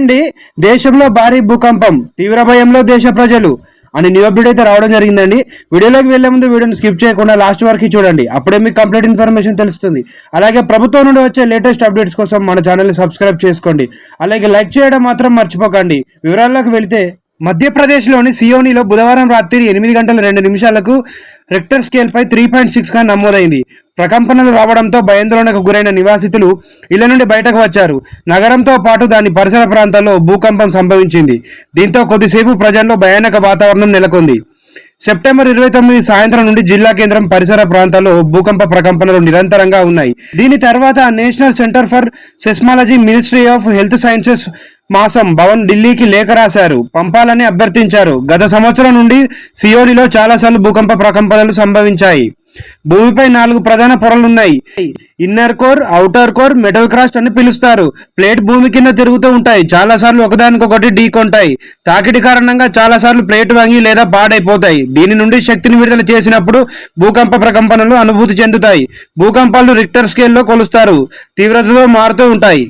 చూడండి దేశంలో భారీ భూకంపం తీవ్ర భయంలో దేశ ప్రజలు అని న్యూ అప్డేట్ అయితే రావడం జరిగిందండి. వీడియోలోకి వెళ్ళే ముందు వీడియోని స్కిప్ చేయకుండా లాస్ట్ వరకు చూడండి. అప్పుడే మీకు కంప్లీట్ ఇన్ఫర్మేషన్ తెలుస్తుంది. అలాగే ప్రభుత్వం నుండి వచ్చే లేటెస్ట్ అప్డేట్స్ కోసం మన ఛానల్ని సబ్స్క్రైబ్ చేసుకోండి. అలాగే లైక్ చేయడం మాత్రం మర్చిపోకండి. వివరాల్లోకి వెళితే మధ్యప్రదేశ్లోని సియోనిలో బుధవారం రాత్రి ఎనిమిది గంటల రెండు నిమిషాలకు రెక్టర్ స్కేల్పై త్రీ పాయింట్ సిక్స్గా నమోదైంది. ప్రకంపనలు రావడంతో భయాందోళనకు గురైన నివాసితులు ఇళ్ళ నుండి బయటకు వచ్చారు. నగరంతో పాటు దాని పరిసర ప్రాంతాల్లో భూకంపం సంభవించింది. దీంతో కొద్దిసేపు ప్రజల్లో భయానక వాతావరణం నెలకొంది. సెప్టెంబర్ ఇరవై తొమ్మిది సాయంత్రం నుండి జిల్లా కేంద్రం పరిసర ప్రాంతాల్లో భూకంప ప్రకంపనలు నిరంతరంగా ఉన్నాయి. దీని తర్వాత national centre for seismology ministry of health sciences Mausam Bhavan ఢిల్లీకి లేఖ రాశారు. పంపాలని అభ్యర్థించారు. గత సంవత్సరం నుండి సియోడిలో చాలాసార్లు భూకంప ప్రకంపనలు సంభవించాయి. భూమిపై నాలుగు ప్రధాన పొరలున్నాయి. Inner core outer core metal crust అని పిలుస్తారు. ప్లేట్ భూమి కింద తిరుగుతూ ఉంటాయి. చాలాసార్లు ఒకదానికొకటి ఢీకొంటాయి తాకిడి కారణంగా చాలాసార్లు ప్లేట్ వంగి లేదా పాడైపోతాయి. దీని నుండి శక్తిని విడుదల చేసినప్పుడు భూకంప ప్రకంపనలు అనుభూతి చెందుతాయి. భూకంపాలు రిక్టర్ స్కేల్లో కొలుస్తారు. తీవ్రతలో మారుతూ ఉంటాయి.